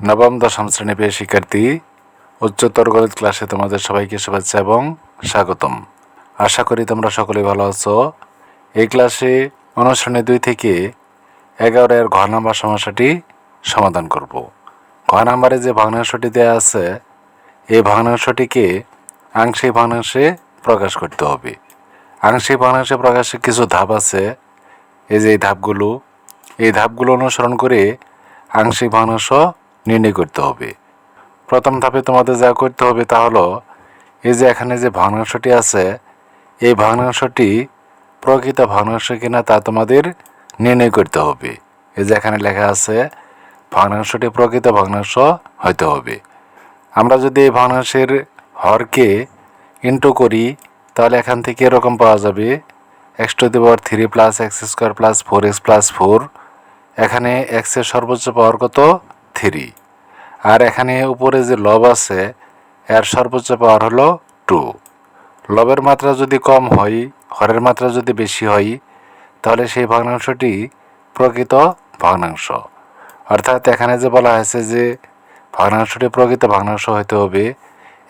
নবম, দশম শ্রেণি পেয়ে শিক্ষার্থী, উচ্চতর গণিত ক্লাসে তোমাদের সবাইকে শুভেচ্ছা এবং স্বাগতম। আশা করি তোমরা সকলেই ভালো আছো। এই ক্লাসে অনুশ্রেণী দুই থেকে এগারো এর ঘ নাম্বার সমস্যাটি সমাধান করব। ঘ নাম্বারে যে ভগ্নাংশটি দেওয়া আছে, এই ভগ্নাংশটিকে আংশিক ভগ্নাংশে প্রকাশ করতে হবে। আংশিক ভগ্নাংশে প্রকাশে কিছু ধাপ আছে। এই যে এই ধাপগুলো এই ধাপগুলো অনুসরণ করে আংশিক ভগ্নাংশ নির্ণয় করতে হবে। প্রথম ধাপে তোমাদের যা করতে হবে তা হলো, এই যে এখানে যে ভগ্নাংশটি আছে, এই ভগ্নাংশটি প্রকৃত ভগ্নাংশ কিনা তা তোমাদের নির্ণয় করতে হবে। এই যে এখানে লেখা আছে, ভগ্নাংশটি প্রকৃত ভগ্নাংশ হইতে হবে। আমরা যদি এই ভগ্নাংশের হরকে ইন্টু করি, তাহলে এখান থেকে এরকম পাওয়া যাবে X to the power three plus X square plus four X plus four এখানে এক্সের সর্বোচ্চ পাওয়ার কত? থ্রি আর এখানে উপরে যে লব আছে, এর সর্বোচ্চ পাওয়ার হলো টু লবের মাত্রা যদি কম হয়, হরের মাত্রা যদি বেশি হয়, তাহলে সেই ভগ্নাংশটি প্রকৃত ভগ্নাংশ। অর্থাৎ এখানে যে বলা হয়েছে যে ভগ্নাংশটি প্রকৃত ভগ্নাংশ হইতে হবে,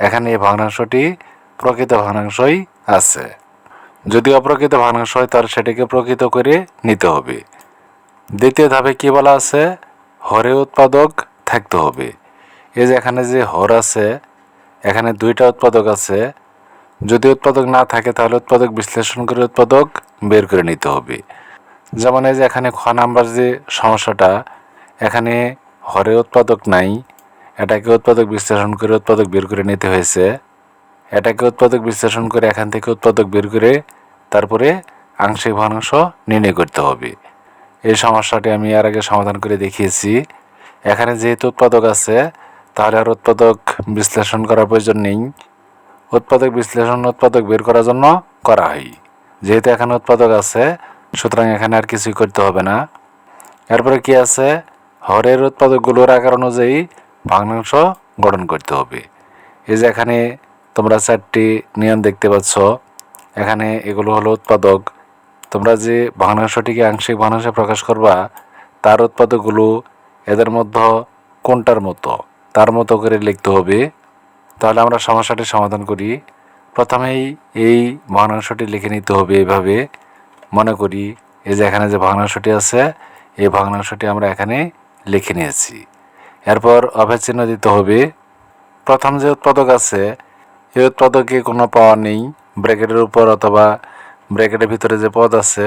এখানে এই ভগ্নাংশটি প্রকৃত ভগ্নাংশই আছে। যদি অপ্রকৃত ভগ্নাংশ হয়, তাহলে সেটিকে প্রকৃত করে নিতে হবে। দ্বিতীয় ধাপে কি বলা আছে? হরে উৎপাদক থাকতে হবে। এই যে এখানে যে হর আছে, এখানে দুইটা উৎপাদক আছে। যদি উৎপাদক না থাকে, তাহলে উৎপাদক বিশ্লেষণ করে উৎপাদক বের করে নিতে হবে। যেমন এই যে এখানে খ নাম্বার যে সমস্যাটা, এখানে হরে উৎপাদক নাই, এটাকে উৎপাদক বিশ্লেষণ করে উৎপাদক বের করে নিতে হয়েছে। এটাকে উৎপাদক বিশ্লেষণ করে এখান থেকে উৎপাদক বের করে তারপরে আংশিক ভগ্নাংশ নির্ণয় করতে হবে। এই সমস্যাটি আমি এর আগে সমাধান করে দেখিয়েছি। এখানে যেহেতু উৎপাদক আছে তাহলে আর উৎপাদক বিশ্লেষণ করার প্রয়োজন নেই। উৎপাদক বিশ্লেষণ, উৎপাদক বের করার জন্য করা হয় যেহেতু এখানে উৎপাদক আছে, সুতরাং এখানে আর কিছুই করতে হবে না। এরপরে কি আছে? হরের উৎপাদকগুলোর আকার অনুযায়ী ভগ্নাংশ গঠন করতে হবে। এই যে এখানে তোমরা চারটি নিয়ম দেখতে পাচ্ছ। এখানে এগুলো হলো উৎপাদক। তোমরা যে ভগ্নাংশটিকে আংশিক ভগ্নাংশে প্রকাশ করবা, তার উৎপাদকগুলো এদের মধ্যে কোনটার মতো? তার মতো করে লিখতে হবে। তাহলে আমরা সমস্যাটি সমাধান করি। প্রথমেই এই ভগ্নাংশটি লিখে নিতে হবে এভাবে। মনে করি এই যে এখানে যে ভগ্নাংশটি আছে, এই ভগ্নাংশটি আমরা এখানে লিখে নিয়েছি। এরপর অভেদ চিহ্ন দিতে হবে। প্রথম যে উৎপাদক আছে, এই উৎপাদকে কোনো পাওয়ার নেই। ব্র্যাকেটের উপর অথবা ব্র্যাকেটের ভিতরে যে পদ আছে,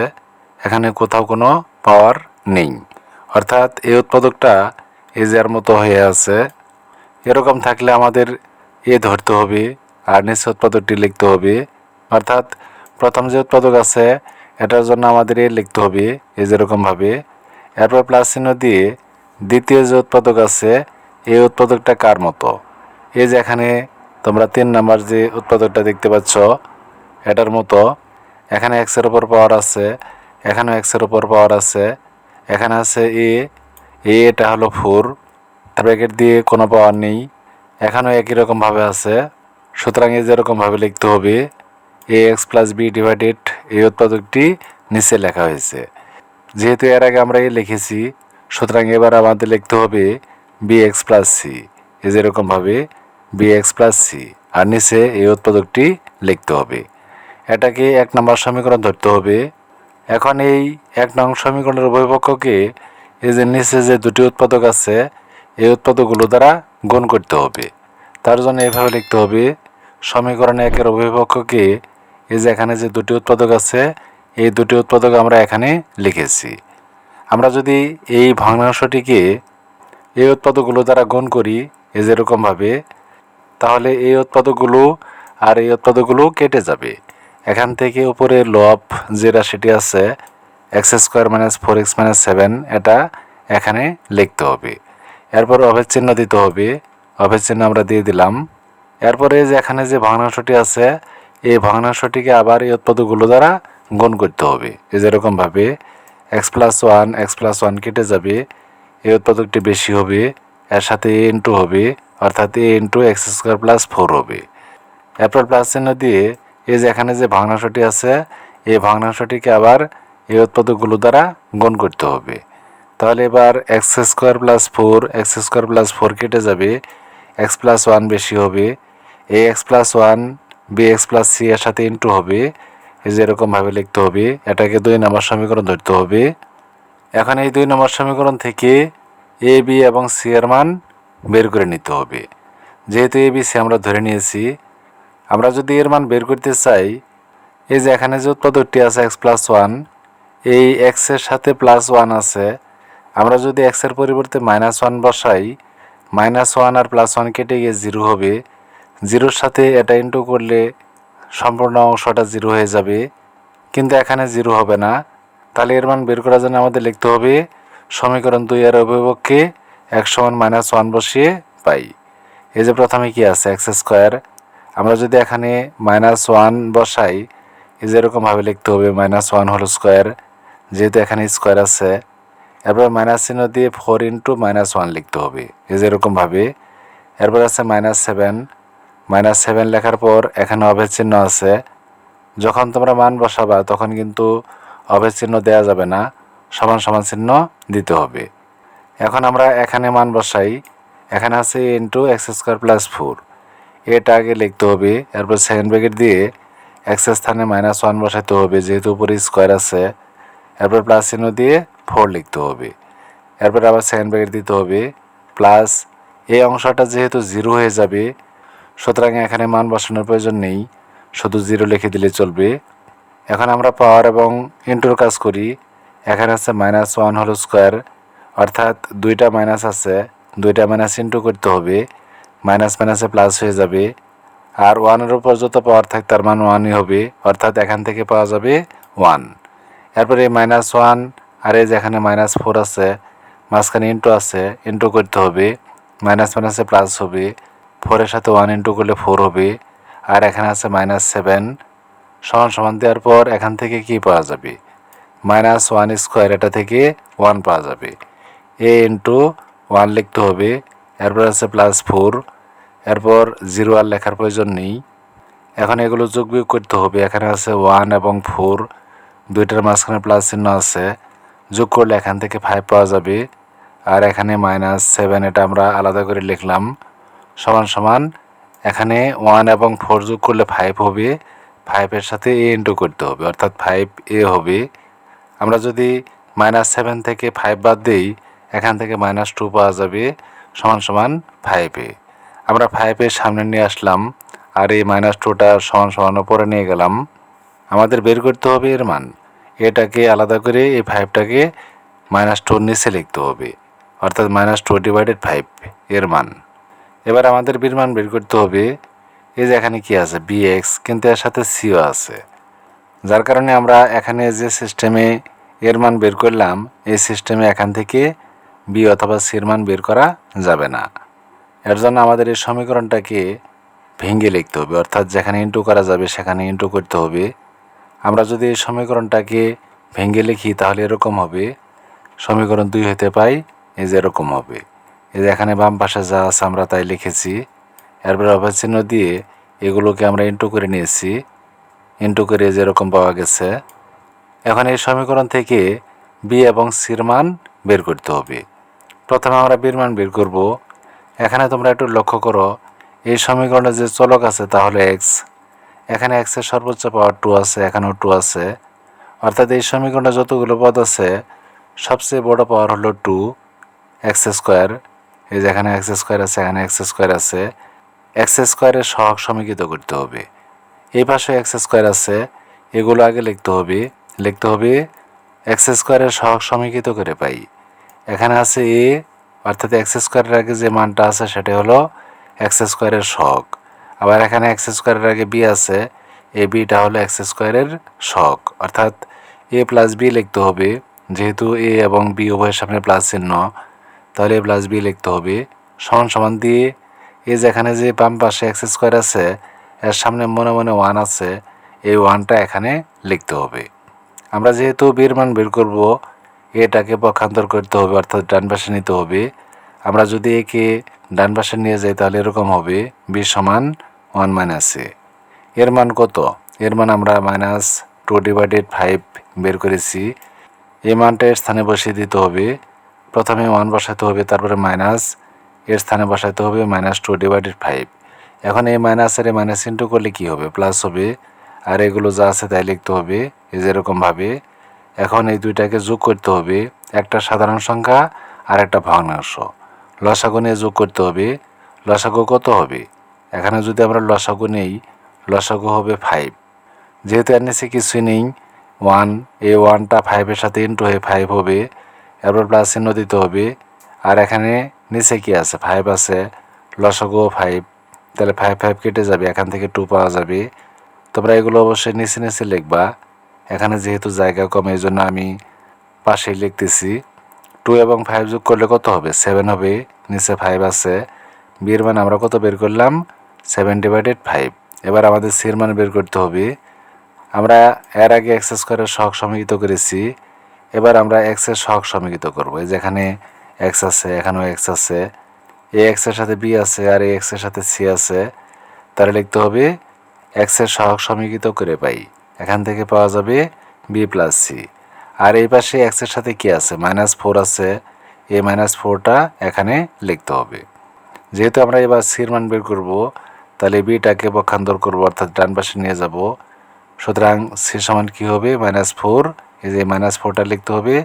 এখানে কোথাও কোনো পাওয়ার নেই। অর্থাৎ এই উৎপাদকটা এর মতো হয়ে আছে এরকম থাকলে আমাদের এ ধরতে হবে, আর নিচে উৎপাদকটি লিখতে হবে। অর্থাৎ প্রথম যে উৎপাদক আছে, এটার জন্য আমাদের এ লিখতে হবে এ যেরকমভাবে এরপর প্লাস চিহ্ন দিয়ে দ্বিতীয় যে উৎপাদক আছে, এই উৎপাদকটা কার মতো? এই যে এখানে তোমরা তিন নাম্বার যে উৎপাদকটা দেখতে পাচ্ছ, এটার মতো। এখানে এক্সের ওপর পাওয়ার আছে, এখানেও এক্সের ওপর পাওয়ার আছে, এখানে আছে এ এটা হলো ফোর ব্র্যাকেট দিয়ে কোনো পাওয়ার নেই। এখানেও একই রকমভাবে আছে। সুতরাং এই যেরকমভাবে লিখতে হবে A X plus B divided এই উৎপাদকটি নিচে লেখা হয়েছে। যেহেতু এর আগে আমরা এ লিখেছি, সুতরাং এবার আমাদের লিখতে হবে বি এক্স প্লাস সি এই যেরকমভাবে বি এক্স প্লাস সি আর নিচে এই উৎপাদকটি লিখতে হবে। এটাকে এক নম্বর সমীকরণ ধরতে হবে। এখন এই এক নং সমীকরণের উভয়পক্ষকে এই যে নিচে যে দুটি উৎপাদক আছে এই উৎপাদকগুলো দ্বারা গুণ করতে হবে। তার জন্য এভাবে লিখতে হবে, সমীকরণে একের উভয়পক্ষকে এই যে এখানে যে দুটি উৎপাদক আছে, এই দুটি উৎপাদক আমরা এখানে লিখেছি। আমরা যদি এই ভগ্নাংশটিকে এই উৎপাদকগুলো দ্বারা গুণ করি এই যেরকমভাবে তাহলে এই উৎপাদকগুলো আর এই উৎপাদকগুলো কেটে যাবে। এখান থেকে উপরে লব যে রাশিটি আছে, X square minus four X minus seven, এটা এখানে লিখতে হবে। এরপর অভেদ চিহ্ন দিতে হবে। অভেদ চিহ্ন আমরা দিয়ে দিলাম। এরপরে যে এখানে যে ভগ্নাংশটি আছে, এই ভগ্নাংশটিকে আবার এই উৎপাদকগুলো দ্বারা গুণ করতে হবে। এই যেরকমভাবে X plus one X plus one কেটে যাবে। এই উৎপাদকটি বেশি হবে, এর সাথে এ ইন্টু হবে, অর্থাৎ A into X square plus four হবে। এরপর প্লাস চিহ্ন দিয়ে এই যে এখানে যে ভগ্নাংশটি আছে, এই ভগ্নাংশটিকে আবার এই উৎপাদকগুলো দ্বারা গুণ করতে হবে। তাহলে এবার X square plus four X square plus four কেটে যাবে। এক্স প্লাস ওয়ান বেশি হবে। A X plus one B X plus C এর সাথে ইন্টু হবে। এই যে এরকমভাবে লিখতে হবে। এটাকে দুই নম্বর সমীকরণ ধরতে হবে। এখন এই দুই নম্বর সমীকরণ থেকে এ বি এবং সি এর মান বের করে নিতে হবে। যেহেতু এ বি সি আমরা ধরে নিয়েছি, আমরা যদি এর মান বের করতে চাই, এই যে এখানে যে উৎপাদকটি আছে এক্স প্লাস ওয়ান এই এক্সের সাথে প্লাস ওয়ান আছে আমরা যদি এক্সের পরিবর্তে মাইনাস ওয়ান বসাই মাইনাস ওয়ান আর প্লাস ওয়ান কেটে গিয়ে জিরো হবে। জিরোর সাথে এটা ইন্টু করলে সম্পূর্ণ অংশটা জিরো হয়ে যাবে। কিন্তু এখানে জিরো হবে না। তাহলে এর মান বের করার জন্য আমাদের লিখতে হবে, সমীকরণ দুই এর অভিপক্ষে এক সমান মাইনাস ওয়ান বসিয়ে পাই। এই যে প্রথমে কি আছে? এক্স স্কোয়ার আমরা যদি এখানে মাইনাস ওয়ান বসাই, এই যে এরকমভাবে লিখতে হবে মাইনাস ওয়ান হল স্কোয়ার যেহেতু এখানে স্কোয়ার আছে। এরপর মাইনাস চিহ্ন দিয়ে ফোর ইন্টু মাইনাস ওয়ান লিখতে হবে। এই যে এরকমভাবে এরপর আছে মাইনাস সেভেন মাইনাস সেভেন লেখার পর এখানে অভেদ চিহ্ন আছে। যখন তোমরা মান বসাবা, তখন কিন্তু অভেদ চিহ্ন দেওয়া যাবে না। সমান সমান চিহ্ন দিতে হবে। এখন আমরা এখানে মান বসাই। এখানে আছে into X square plus four এটা আগে লিখতে হবে। এরপর সেকেন্ড ব্র্যাকেট দিয়ে এক্সের স্থানে মাইনাস ওয়ান বসাতে হবে, যেহেতু উপরে স্কোয়ার আছে। এরপর প্লাস চিহ্ন দিয়ে ফোর লিখতে হবে। এরপর আবার সেকেন্ড ব্র্যাকেট দিতে হবে। প্লাস এই অংশটা যেহেতু জিরো হয়ে যাবে, সুতরাং এখানে মান বসানোর প্রয়োজন নেই। শুধু জিরো লিখে দিলে চলবে। এখন আমরা পাওয়ার এবং ইন্টুর কাজ করি। এখানে আছে মাইনাস ওয়ান হল স্কোয়ার অর্থাৎ দুইটা মাইনাস আছে, দুইটা মাইনাস ইন্টু করতে হবে। মাইনাস মাইনাসে প্লাস হয়ে যাবে। আর ওয়ানের উপর যত পাওয়ার থাকে, তার মান ওয়ানই হবে। অর্থাৎ এখান থেকে পাওয়া যাবে ওয়ান এরপরে মাইনাস ওয়ান আর এই যেখানে মাইনাস ফোর আছে, মাঝখানে ইন্টু আছে ইন্টু করতে হবে মাইনাস মাইনাসে প্লাস হবে ফোরের সাথে ওয়ান ইন্টু করলে ফোর হবে, আর এখানে আছে মাইনাস সেভেন সমান সমান দেওয়ার পর এখান থেকে কি পাওয়া যাবে? মাইনাস ওয়ান স্কোয়ার এটা থেকে ওয়ান পাওয়া যাবে। এ ইন্টু ওয়ান লিখতে হবে, এরপর আছে প্লাস ফোর এরপর জিরো আর লেখার প্রয়োজন নেই। এখন এগুলো যোগ বিয়োগ করতে হবে, এখানে আছে ওয়ান এবং ফোর দুইটার মাঝখানে প্লাস চিহ্ন আছে। যোগ করলে এখান থেকে ফাইভ পাওয়া যাবে। আর এখানে মাইনাস সেভেন এটা আমরা আলাদা করে লিখলাম। সমান সমান এখানে ওয়ান এবং ফোর যোগ করলে ফাইভ হবে। ফাইভের সাথে এ ইন্টু করতে হবে, অর্থাৎ ফাইভ এ হবে। আমরা যদি মাইনাস সেভেন থেকে ফাইভ বাদ দিই, এখান থেকে মাইনাস টু পাওয়া যাবে, সমান সমান ফাইভে আমরা ফাইভের সামনে নিয়ে আসলাম, আর এই মাইনাস টুটা সমান সমান উপরে নিয়ে গেলাম। আমাদের বের করতে হবে এর মান। এটাকে আলাদা করে এই ফাইভটাকে মাইনাস টুর নিচে লিখতে হবে। অর্থাৎ মাইনাস টু ডিভাইডেড ফাইভ এর মান। এবার আমাদের বীর মান বের করতে হবে। এই যে এখানে কি আছে? বি এক্স কিন্তু এর সাথে সিও আছে। যার কারণে আমরা এখানে যে সিস্টেমে এর মান বের করলাম, এই সিস্টেমে এখান থেকে বি অথবা সির মান বের করা যাবে না। এর জন্য আমাদের এই সমীকরণটাকে ভেঙে লিখতে হবে। অর্থাৎ যেখানে ইন্টু করা যাবে, সেখানে ইন্টু করতে হবে। আমরা যদি এই সমীকরণটাকে ভেঙে লিখি, তাহলে এরকম হবে। সমীকরণ দুই হতে পাই, এই যে এরকম হবে। এই যে এখানে বাম পাশে যা আছে আমরা তাই লিখেছি। এরপরে অভাব দিয়ে এগুলোকে আমরা ইন্টু করে নিয়েছি। ইন্টু করে যেরকম পাওয়া গেছে। এখন এই সমীকরণ থেকে বি এবং সির মান বের করতে হবে। প্রথমে আমরা বির মান বের করব। এখানে তোমরা একটু লক্ষ্য করো, এই সমীকরণে যে চলক আছে, তাহলে এক্স এখানে এক্সের সর্বোচ্চ পাওয়ার টু আছে, এখানেও টু আছে। অর্থাৎ এই সমীকরণে যতগুলো পদ আছে, সবচেয়ে বড় পাওয়ার হলো টু এক্স স্কোয়ার এই যে এখানে এক্স স্কোয়ার আছে, এখানে এক্স স্কোয়ার আছে। এক্স স্কোয়ারের সহগ সমীকৃত করতে হবে। এই পাশে এক্স স্কোয়ার আছে, এগুলো আগে লিখতে হবে। লিখতে হবে এক্স স্কোয়ারের সহগ সমীকৃত করে পাই। এখানে আছে এ অর্থাৎ এক্স স্কোয়ারের আগে যে মানটা আছে সেটা হলো এক্স স্কোয়ারের সহগ। আবার এখানে এক্স স্কোয়ারের আগে বি আছে এ বিটা হলো এক্স স্কোয়ারের সহগ। অর্থাৎ এ প্লাস বি লিখতে হবে, যেহেতু এ এবং বি উভয়ের সামনে প্লাস চিহ্ন, তাহলে এ প্লাস বি লিখতে হবে। সমান সমান দিয়ে এ যেখানে যে বাম পাশে এক্স স্কোয়ার আছে, এর সামনে মনে মনে ওয়ান আছে, এই ওয়ানটা এখানে লিখতে হবে। আমরা যেহেতু বীর মান বের করব এটাকে পক্ষান্তর করতে হবে, অর্থাৎ ডান পাশে নিতে হবে। আমরা যদি একে ডান পাশে নিয়ে যাই, তাহলে এরকম হবে বি সমান ওয়ান মাইনাস এ এর মান কত? এর মান আমরা মাইনাস টু ডিভাইডেড ফাইভ বের করেছি। এই মানটা এর স্থানে বসিয়ে দিতে হবে। প্রথমে ওয়ান বসাতে হবে, তারপরে মাইনাস এর স্থানে বসাতে হবে মাইনাস টু ডিভাইডেড ফাইভ এখন এই মাইনাস আর মাইনাসের মাইনাস ইন্টু করলে কী হবে? প্লাস হবে। আর এগুলো যা আছে তাই লিখতে হবে, এই যেরকমভাবে এখন এই দুইটাকে যোগ করতে হবে, একটা সাধারণ সংখ্যা আর একটা ভগ্নাংশ। লসাগু নিয়ে যোগ করতে হবে। লসাগু কত হবে? এখানে যদি আমরা লসাগু নেই, লসাগু হবে ফাইভ যেহেতু এর নিচে কিছুই নেই ওয়ান এ ওয়ানটা ফাইভের সাথে ইন্টু হয়ে ফাইভ হবে, এরপর প্লাস চিহ্ন দিতে হবে। আর এখানে নিচে কি আছে? ফাইভ আছে লসাগু ফাইভ তাহলে ফাইভ ফাইভ কেটে যাবে, এখান থেকে টু পাওয়া যাবে। তোমরা এগুলো অবশ্যই নিচে নিচে লিখবা। এখানে যেহেতু জায়গা কম, এই জন্য আমি পাশেই লিখতেছি। টু এবং ফাইভ যোগ করলে কত হবে? সেভেন হবে, নিচে ফাইভ আছে। বিয়ের মান আমরা কত বের করলাম? Seven divided five. এবার আমাদের সির মান বের করতে হবে। আমরা এর আগে এক্সেস করে শখ সমীকৃত করেছি। এবার আমরা এক্সের শখ সমীকৃত করব। যেখানে এক্স আছে, এখানেও এক্স আছে। এ এক্সের সাথে বি আছে আর এ এক্সের সাথে সি আছে। তাহলে লিখতে হবে এক্সের সহগ সমীকৃত করে পাই। এখান থেকে পাওয়া যাবে বি প্লাস সি। আর এই পাশে এক্সের সাথে কি আছে? মাইনাস ফোর আছে। এ মাইনাস ফোরটা এখানে লিখতে হবে। যেহেতু আমরা এবার সির মান বের করব তাহলে বিটাকে পক্ষান্তর করব, অর্থাৎ ডান পাশে নিয়ে যাব। সুতরাং সি সমান কী হবে? মাইনাস ফোর এই যে মাইনাস ফোরটা লিখতে হবে।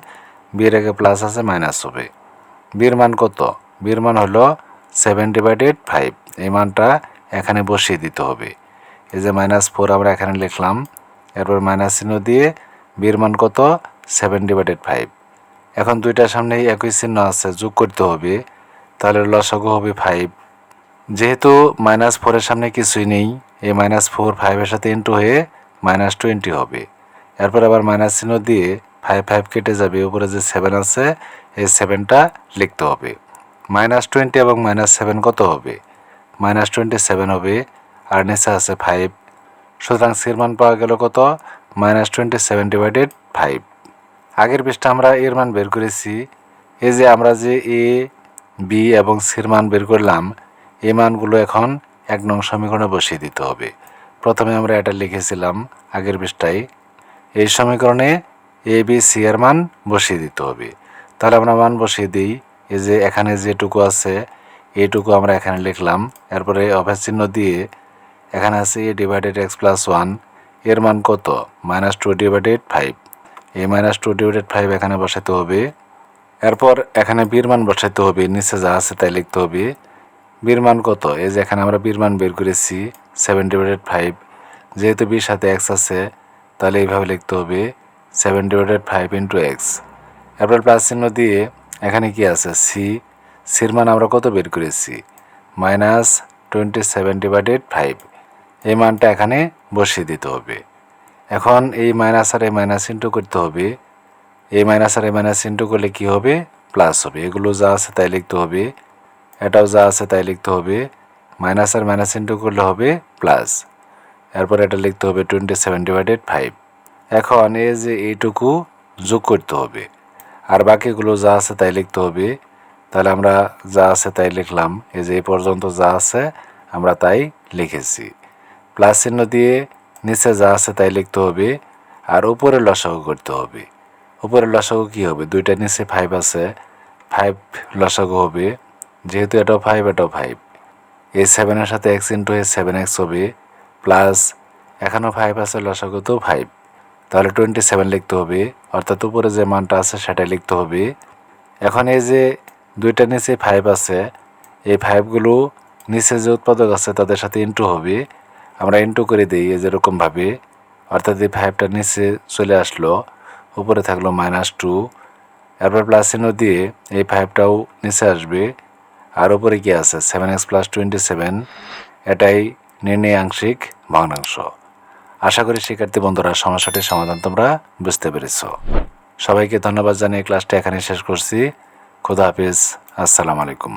বিয়ের আগে প্লাস আছে মাইনাস হবে। বির মান কত? বির মান হলো সেভেন ডিভাইডেড ফাইভ এই মানটা এখানে বসিয়ে দিতে হবে। এই যে মাইনাস ফোর আমরা এখানে লিখলাম। এরপর মাইনাস চিহ্ন দিয়ে বির মান কত? সেভেন ডিভাইডেড ফাইভ এখন দুইটার সামনে একই চিহ্ন আছে, যোগ করতে হবে। তাহলে লসাগু হবে ফাইভ যেহেতু মাইনাস ফোরের সামনে কিছুই নেই, এই মাইনাস ফোর ফাইভের সাথে ইন্টু হয়ে মাইনাস টোয়েন্টি হবে। এরপর আবার মাইনাস চিহ্ন দিয়ে ফাইভ ফাইভ কেটে যাবে, উপরে যে সেভেন আছে, এই সেভেনটা লিখতে হবে। মাইনাস টোয়েন্টি এবং মাইনাস সেভেন কত হবে? মাইনাস টোয়েন্টি সেভেন হবে, আর নিচে আছে ফাইভ সুতরাং সির মান পাওয়া গেল কত? Minus twenty seven divided five আগের পৃষ্ঠা আমরা এর মান বের করেছি। এই যে আমরা যে এ বি এবং সির মান বের করলাম এই মানগুলো এখন এক নং সমীকরণে বসিয়ে দিতে হবে। প্রথমে আমরা এটা লিখেছিলাম আগের পৃষ্ঠায়। এই সমীকরণে এ বি সি এর মান বসিয়ে দিতে হবে। তাহলে আমরা মান বসিয়ে দিই। এই যে এখানে যেটুকু আছে এইটুকু আমরা এখানে লিখলাম। এরপরে অভ্যাস চিহ্ন দিয়ে এখানে আছে এ ডিভাইডেড এক্স প্লাস ওয়ানের মান কত? মাইনাস টু ডিভাইডেড ফাইভ এই মাইনাস টু ডিভাইডেড ফাইভ এখানে বসাতে হবে। এরপর এখানে বীর মান বসাতে হবে। নিচে যা আছে তাই লিখতে হবে। বীর মান কত? এই যে এখানে আমরা বীর মান বের করেছি সেভেন ডিভাইডেড ফাইভ যেহেতু বির সাথে এক্স আছে, তাহলে এইভাবে লিখতে হবে seven divided five into X এরপর প্লাস চিহ্ন দিয়ে এখানে কি আছে? সি সির মান আমরা কত বের করেছি? Minus twenty seven divided five এই মানটা এখানে বসিয়ে দিতে হবে। এখন এই মাইনাস আর এই মাইনাস ইন্টু করতে হবে। এই মাইনাস আর এই মাইনাস ইন্টু করলে কী হবে? প্লাস হবে। এগুলো যা আছে তাই লিখতে হবে। এটাও যা আছে তাই লিখতে হবে। মাইনাস আর মাইনাস ইন্টু করলে হবে প্লাস এরপর এটা লিখতে হবে টোয়েন্টি সেভেন ডিভাইডেড ফাইভ এখন এই যে এইটুকু যোগ করতে হবে। আর বাকিগুলো যা আছে তাই লিখতে হবে। তাহলে আমরা যা আছে তাই লিখলাম। এই যে এই পর্যন্ত যা আছে আমরা তাই লিখেছি। প্লাস চিহ্ন দিয়ে নিচে যা আছে তাই লিখতে হবে। আর উপরে লসাগু করতে হবে। উপরে লসাগু কী হবে? দুইটা নিচে ফাইভ আছে। ফাইভ লসাগু হবে। যেহেতু এটাও ফাইভ এটাও ফাইভ এই সেভেনের সাথে এক্স ইন্টু এ সেভেন এক্স হবে প্লাস এখানেও ফাইভ আছে লসাগু তো ফাইভ তাহলে টোয়েন্টি সেভেন লিখতে হবে, অর্থাৎ উপরে যে মানটা আছে সেটাই লিখতে হবে। এখন এই যে দুইটা নিচে ফাইভ আছে, এই ফাইভগুলো নিচে যে উৎপাদক আছে তাদের সাথে ইন্টু হবে। আমরা ইন্টু করে দিই যেরকমভাবে অর্থাৎ এই ফাইভটা নিচে চলে আসলো, উপরে থাকল মাইনাস টু এরপর প্লাস চিহ্ন দিয়ে এই ফাইভটাও নিচে আসবে। আর উপরে কি আছে? Seven X plus twenty seven এটাই নির্ণয় আংশিক ভগ্নাংশ। আশা করি শিক্ষার্থী বন্ধুরা সমস্যাটির সমাধান তোমরা বুঝতে পেরেছ। সবাইকে ধন্যবাদ জানিয়ে ক্লাসটা এখানে শেষ করছি। খুদা হাফিজ। আসসালামু আলাইকুম।